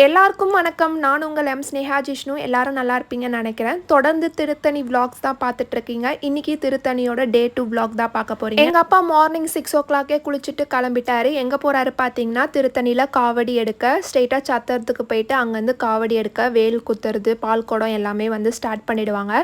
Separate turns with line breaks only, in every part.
எல்லாருக்கும் வணக்கம். நான் உங்கள் எம் ஸ்னேஹா ஜிஷ்ணு. எல்லாரும் நல்லா இருப்பீங்கன்னு நினைக்கிறேன். தொடர்ந்து திருத்தணி விளாக்ஸ் தான் பார்த்துட்டு இருக்கீங்க. இன்னைக்கு திருத்தணியோட டே டூ விளாக் தான் பார்க்க போறீங்க. எங்க அப்பா மார்னிங் சிக்ஸ் ஓ கிளாக்கே குளிச்சுட்டு கிளம்பிட்டாரு. எங்க போறாரு பார்த்தீங்கன்னா திருத்தணியில காவடி எடுக்க ஸ்ட்ரெயிட்டா சத்திரத்துக்கு போயிட்டு அங்கேருந்து காவடி எடுக்க வேல் குத்துறது பால் குடம் எல்லாமே வந்து ஸ்டார்ட் பண்ணிடுவாங்க.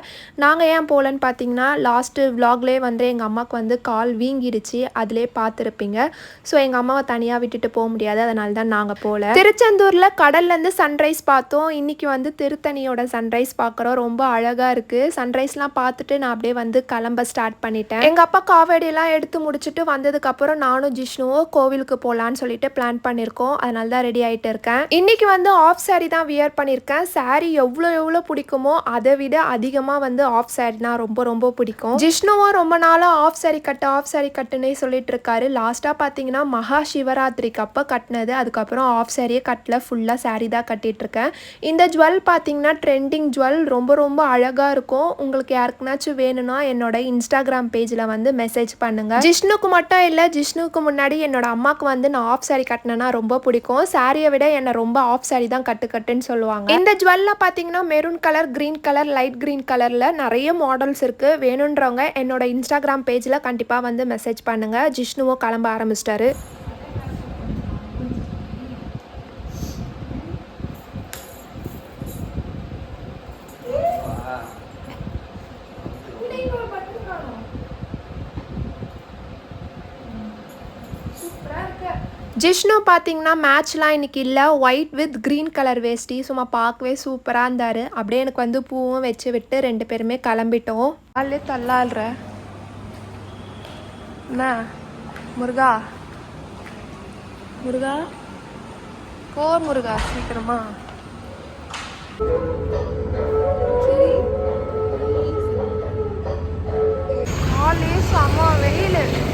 நாங்கள் ஏன் போகலன்னு பார்த்தீங்கன்னா லாஸ்ட்டு விளாக்லேயே வந்து எங்கள் அம்மாவுக்கு வந்து கால் வீங்கிடுச்சு அதிலே பார்த்துருப்பீங்க. ஸோ எங்கள் அம்மாவை தனியாக விட்டுட்டு போக முடியாது. அதனால தான் நாங்கள் போகல திருச்செந்தூரில் கடல்லேருந்து சன்ரைஸ் பார்த்தோம். இன்னைக்கு வந்து திருத்தணியோட சன்ரைஸ் பார்க்குறோம். ரொம்ப அழகாக இருக்குது சன்ரைஸ்லாம் பார்த்துட்டு நான் அப்படியே வந்து கிளம்ப ஸ்டார்ட் பண்ணிட்டேன். எங்கள் அப்பா காவடியெல்லாம் எடுத்து முடிச்சுட்டு வந்ததுக்கப்புறம் நானும் ஜிஷ்ணுவும் கோவிலுக்கு போகலான்னு சொல்லிட்டு பிளான் பண்ணியிருக்கோம் அதனால தான் ரெடி ஆகிட்டு இருக்கேன். இன்னைக்கு வந்து ஆஃப் சாரீ தான் வியர் பண்ணியிருக்கேன் சாரீ எவ்வளோ எவ்வளோ பிடிக்குமோ அதை விட அதிகமாக வந்து ஆஃப் saree தான் ரொம்ப ரொம்ப பிடிக்கும். ஜிஷ்ணுவும் ரொம்ப நாளாக ஆஃப் saree கட்டு ஆஃப் saree கட்டுன்னே சொல்லிட்டு இருக்காரு. லாஸ்ட்டாக பார்த்தீங்கன்னா மகா சிவராத்திரிக்கு அப்போ கட்டினது. அதுக்கப்புறம் ஆஃப் சாரியே கட்டில் ஃபுல்லாக சாரீ தான் கட்டிகிட்ருக்கேன் இருக்கேன் இந்த ஜுவல் பார்த்தீங்கன்னா ட்ரெண்டிங் ஜுவல் ரொம்ப ரொம்ப அழகாக இருக்கும். உங்களுக்கு யாருக்குனாச்சும் வேணும்னா என்னோட இன்ஸ்டாகிராம் பேஜில் வந்து மெசேஜ் பண்ணுங்கள் ஜிஷ்ணுக்கு மட்டும் இல்லை ஜிஷ்ணுக்கு முன்னாடி என்னோட அம்மாவுக்கு வந்து நான் ஆஃப் saree கட்டினேன்னா ரொம்ப பிடிக்கும். சாரியை விட என்னை ரொம்ப ஆஃப் saree தான் கட்டு கட்டுன்னு சொல்லுவாங்க. இந்த ஜுவல்ல பார்த்தீங்கன்னா maroon colour green colour light green கலரில் நிறைய மாடல்ஸ் இருக்குது வேணுன்றவங்க என்னோட இன்ஸ்டாகிராம் பேஜில் கண்டிப்பாக வந்து மெசேஜ் பண்ணுங்கள் ஜிஷ்ணுவும் கிளம்ப ஆரம்பிச்சிட்டாரு. ஜிஷ்ணு பார்த்தீங்கன்னா மேட்ச்லாம் இன்னைக்கு இல்லை. ஒயிட் வித் க்ரீன் கலர் வேஷ்டி. சும்மா பார்க்கவே சூப்பராக இருந்தார். அப்படியே எனக்கு வந்து பூவும் வச்சு விட்டு ரெண்டு பேருமே கிளம்பிட்டோம். அல்லே தள்ளாடுற என்ன முருகா. முருகா? போ முருகா சீக்கிரமா. சரி. காலே செம வெயில்.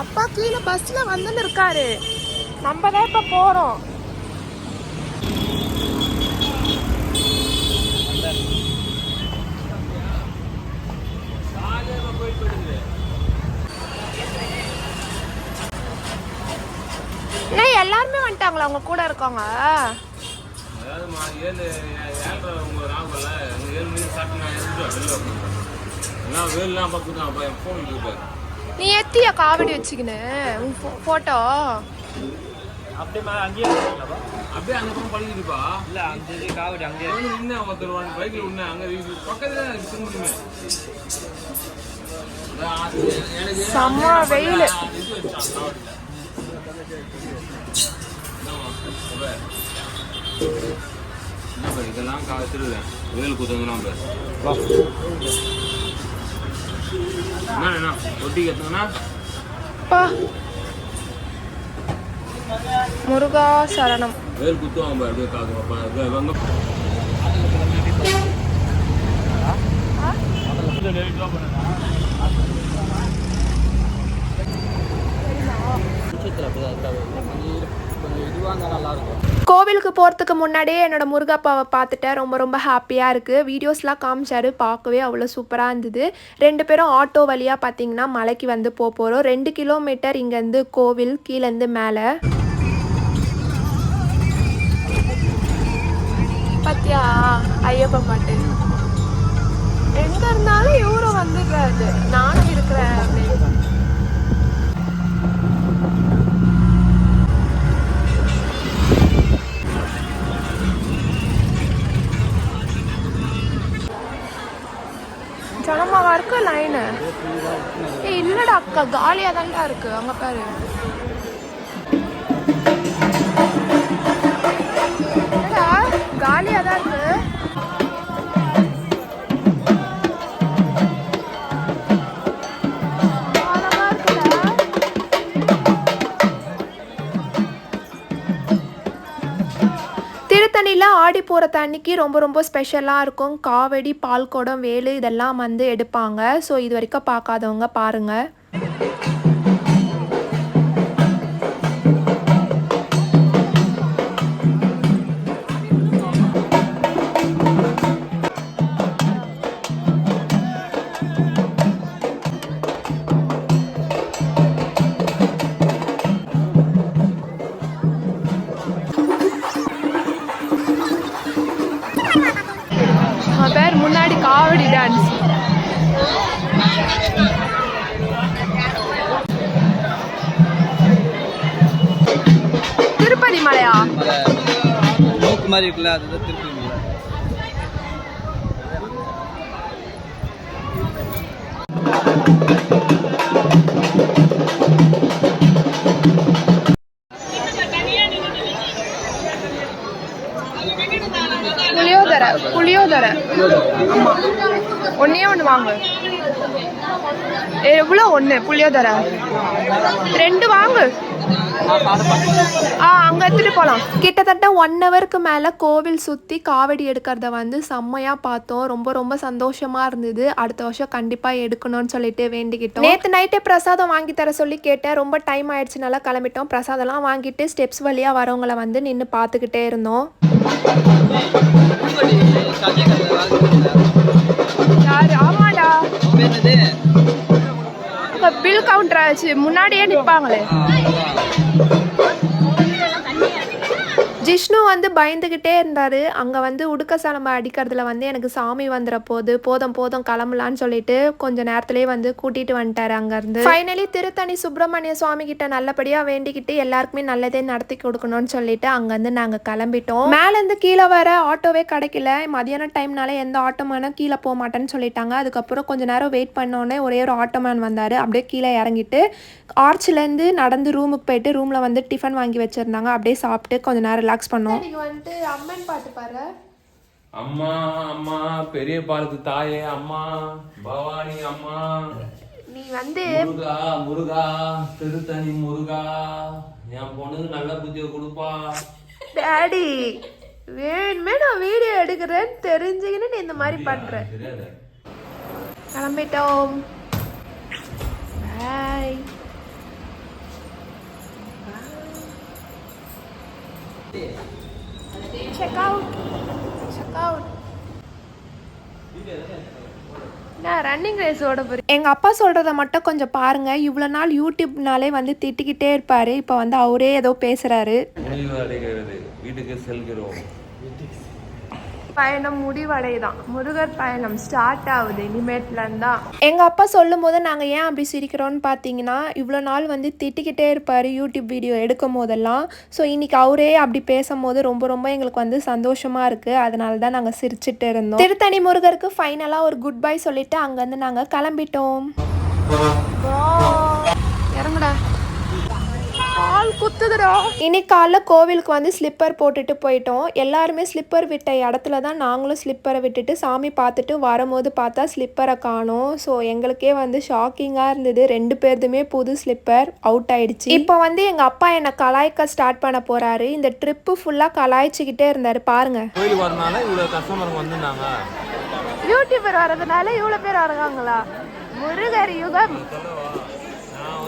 அப்பா கீழே பஸ்ல வந்துன்னு இருக்காரு. நம்ம தான் இப்ப போறோம். எல்லாருமே வந்துட்டாங்களா? அவங்க கூட இருக்கவங்க?
அதாவதுமா ஏழு ஏழரை ஏழு மணிக்கு சாப்பிட்டு நான் எடுத்துட்டு வெளில வரணும். எல்லாம் வேலாம் பார்த்து அப்போ என் ஃபோன் இருக்கு
நீ எத்தியா காவடி வச்சுக்கின்னு? உன் போட்டோ
அப்படியே அங்கேயே
அப்படியே அங்கே போய் படிக்கிட்டுப்பா
இல்லை அந்த இது காவடி அங்கேயே
நின்று ஒருத்தர் வந்து பைக்கில் உடனே அங்கே பக்கத்தில் இருக்கு எனக்கு
செம்ம வெயில்.
இதெல்லாம் கா திருவேன் வேல் குத்துங்கண்ணா என்ன என்ன ஒட்டிக்கு எத்தனா
அப்பா முருகா சரணம்.
வேல் குத்துவாங்க பாரு, அப்படியே காது அப்ப அது வந்து
கொஞ்சம்
ஊருக்கு போகிறதுக்கு முன்னாடியே என்னோட முருகப்பாவை பார்த்துட்டேன். ரொம்ப ரொம்ப ஹாப்பியாக இருக்குது வீடியோஸ்லாம் காமிச்சாரு. பார்க்கவே அவ்வளோ சூப்பராக இருந்தது. ரெண்டு பேரும் ஆட்டோ வழியாக பார்த்தீங்கன்னா மலைக்கு வந்து போக போகிறோம் ரெண்டு கிலோமீட்டர் இங்கேருந்து கோவில் கீழேருந்து மேலே. பத்தியா? ஐயப்ப பாட்டு. எங்கே இருந்தாலும் இவரும் வந்துடுறாரு. நானும் இருக்கிறேன் அப்படின்னு. இருக்கு லைனு ஏய் இல்லடா அக்கா? காலியாக தான்டா இருக்கு. அங்க பாரு. ஆடி போகிற அன்னைக்கு ரொம்ப ரொம்ப ஸ்பெஷலாக இருக்கும். காவடி பால்குடம் வேலு இதெல்லாம் வந்து எடுப்பாங்க. ஸோ இது வரைக்கும் பார்க்காதவங்க பாருங்கள் அவன் பேர் முன்னாடி காவடி டான்ஸ் திருப்பதி மலையா
மலை மாதிரி இருக்குல்ல அதுதான் திருப்பதி மலை
you. எவ்வளோ ஒன்று புளியோதரை ரெண்டு வாங்கு. ஆ அங்கே எடுத்துகிட்டு போகலாம் கிட்டத்தட்ட ஒன் ஹவருக்கு மேலே கோவில் சுற்றி காவடி எடுக்கிறத வந்து செம்மையாக பார்த்தோம். ரொம்ப ரொம்ப சந்தோஷமாக இருந்தது. அடுத்த வருஷம் கண்டிப்பாக எடுக்கணும்னு சொல்லிட்டு வேண்டிக்கிட்டோம். நேற்று நைட்டே பிரசாதம் வாங்கி தர சொல்லி கேட்டேன். ரொம்ப டைம் ஆயிடுச்சுனால கிளம்பிட்டோம். பிரசாதம்லாம் வாங்கிட்டு ஸ்டெப்ஸ் வழியாக வரவங்கள வந்து நின்று பார்த்துக்கிட்டே இருந்தோம். யாரு? ஆமாடா. பில் கவுண்டர் ஆச்சு. முன்னாடியே நிற்பாங்களே ஜிஷ்ணு வந்து பயந்துக்கிட்டே இருந்தார். அங்கே வந்து உடுக்க சலம்பை அடிக்கிறதுல வந்து எனக்கு சாமி வந்துற போது போதும் போதும் கிளம்பலான்னு சொல்லிட்டு கொஞ்ச நேரத்துலேயே வந்து கூட்டிகிட்டு வந்துட்டார் அங்கேருந்து. ஃபைனலி திருத்தணி சுப்பிரமணிய சுவாமி கிட்ட நல்லபடியாக வேண்டிக்கிட்டு எல்லாருக்குமே நல்லதே நடத்தி கொடுக்கணும்னு சொல்லிட்டு அங்கேருந்து நாங்கள் கிளம்பிட்டோம். மேலேருந்து கீழே வர ஆட்டோவே கிடைக்கல. மதியான டைம்னால எந்த ஆட்டோமேனும் கீழே போக மாட்டேன்னு சொல்லிட்டாங்க. அதுக்கப்புறம் கொஞ்ச நேரம் வெயிட் பண்ணோன்னே ஒரே ஒரு ஆட்டோமேன் வந்தார். அப்படியே கீழே இறங்கிட்டு ஆர்ச்லேருந்து நடந்து ரூமுக்கு போயிட்டு ரூமில் வந்து டிஃபன் வாங்கி வச்சுருந்தாங்க. அப்படியே சாப்பிட்டு கொஞ்ச நேரம் ரிலாக்ஸ் பண்ணோம். நீங்கள் வந்துட்டு அம்மன் பாட்டு பாரு
அம்மா அம்மா பெரிய பாலத்து தாயே அம்மா பவானி அம்மா.
நீ வந்து
முருகா முருகா திருத்தணி முருகா. என் பொண்ணுக்கு நல்ல புத்தியை கொடுப்பா.
டேடி வேணுமே நான் வீடியோ எடுக்கிறேன்னு தெரிஞ்சுக்கின்னு நீ இந்த மாதிரி பண்ற. கிளம்பிட்டோம். Bye check out check out நான் ரன்னிங் ரேஸ் ஓட போகிறேன் எங்கள் அப்பா சொல்கிறத மட்டும் கொஞ்சம் பாருங்கள் இவ்வளோ நாள் யூடியூப்னாலே வந்து திட்டிக்கிட்டே இருப்பார். இப்போ வந்து அவரே ஏதோ பேசுகிறாரு
வீட்டுக்கு செல்கிறோம்.
பயணம் முடிவடைதான். முருகர் பயணம் ஸ்டார்ட் ஆகுது. இனிமேட்ல இருந்தா எங்க அப்பா சொல்லும் போது நாங்க ஏன் அப்படி சிரிக்கிறோம்னு பாத்தீங்கன்னா இவ்வளோ நாள் வந்து திட்டிக்கிட்டே இருப்பாரு யூடியூப் வீடியோ எடுக்கும் போதெல்லாம். ஸோ இன்னைக்கு அவரே அப்படி பேசும்போது ரொம்ப ரொம்ப எங்களுக்கு வந்து சந்தோஷமா இருக்கு. அதனால தான் நாங்க சிரிச்சிட்டு இருந்தோம். திருத்தணி முருகருக்கு ஃபைனலா ஒரு குட் பை சொல்லிட்டு அங்கேருந்து நாங்க கிளம்பிட்டோம். இறங்குடா. கால் குத்துதுடா. இன்னைக்கு காலைல கோவிலுக்கு வந்து ஸ்லிப்பர் போட்டுட்டு போயிட்டோம். எல்லாருமே ஸ்லிப்பர் விட்ட இடத்துல தான் நாங்களும் ஸ்லிப்பரை விட்டுட்டு சாமி பார்த்துட்டு வரும்போது பார்த்தா ஸ்லிப்பரை காணோம். ஸோ எங்களுக்கே வந்து ஷாக்கிங்காக இருந்தது. ரெண்டு பேர்துமே புது ஸ்லிப்பர் அவுட் ஆயிடுச்சு. இப்போ வந்து எங்கள் அப்பா என்னை கலாய்க்க ஸ்டார்ட் பண்ண போறாரு. இந்த ட்ரிப்பு ஃபுல்லாக கலாய்ச்சிக்கிட்டே இருந்தார். பாருங்க.
கோயில் வரனால இவ்வளோ கஸ்டமருங்க வந்திருந்தாங்க.
யூடியூபர் வர்றதுனால இவ்வளோ பேர் வராங்களா முருகர் யுகம்.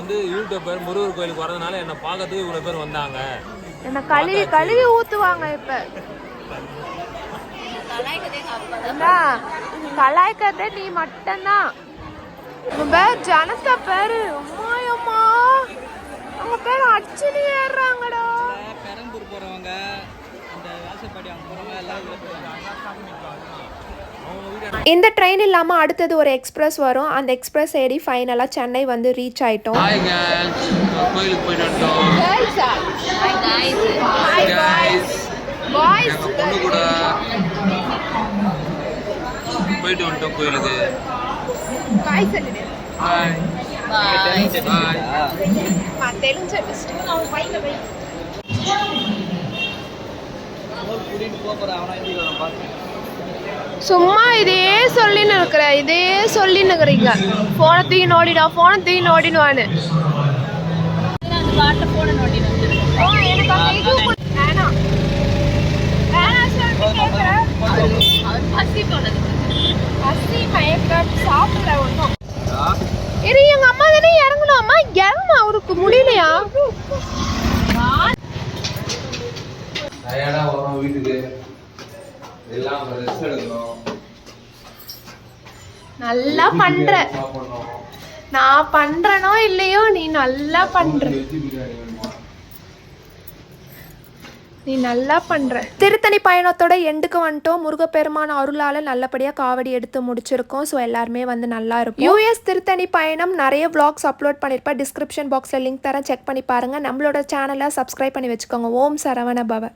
வந்து யூடியூபர் முருகர் கோயிலுக்கு வரதுனால என்னை பார்க்கறதுக்கு இவ்வளோ பேர் வந்தாங்க.
என்ன கழுவி கழுவி ஊத்துவாங்க இப்ப. கலாய்க்கிறதே நீ மட்டும்தான். உன் பேர் ஜனதா பேரு. அம்மாயம்மா அவங்க பேர் அச்சுனி ஏறுறாங்கடா.
பெரம்பூர் போகிறவங்க இந்த வாசப்பாடி அவங்க போகிறவங்க எல்லாம்
இந்த ட்ரெயின் இல்லாமல் அடுத்தது ஒரு எக்ஸ்பிரஸ் வரும். அந்த எக்ஸ்பிரஸ் ஏறி ஃபைனலாக சென்னை வந்து ரீச் ஆயிட்டோம்.
ஹாய் கேர்ள்ஸ் கோயிலுக்கு போயிட்டு வந்துட்டோம். Guys.
பாய்ஸ்
எங்க பொண்ணு கூட போயிட்டு வந்துட்டோம் கோயிலுக்கு.
போக போகிறேன் அவனா எப்படி வரும் பார்த்து
சும்மா இதே சொல்லின்னு இருக்கிற இதே சொல்லின்னு இருக்கிறீங்க. போன தூக்கி நோடிடா போன தூக்கி நோடிடுவான்னு இரு எங்க அம்மா தானே இறங்கணும். அம்மா இறங்கணும் அவருக்கு முடியலையா?
வீட்டுக்கு. எல்லாம் ரெஸ்ட் எடுக்கணும்.
நல்லா பண்ற. நான் பண்றனோ இல்லையோ நீ நல்லா பண்ற. நீ நல்லா பண்ற. திருத்தணி பயணத்தோட எண்டுக்கு வந்துட்டோம். முருகப்பெருமான் அருளால நல்லபடியா காவடி எடுத்து முடிச்சிருக்கோம். ஸோ எல்லாருமே வந்து நல்லா இருக்கும் யூஎஸ் திருத்தணி பயணம் நிறைய vlogs அப்லோட் பண்ணிருப்பேன். டிஸ்கிரிப்ஷன் பாக்ஸ்ல லிங்க் தரேன். செக் பண்ணி பாருங்க. நம்மளோட சேனலை சப்ஸ்கிரைப் பண்ணி வச்சுக்கோங்க. ஓம் சரவண பவ.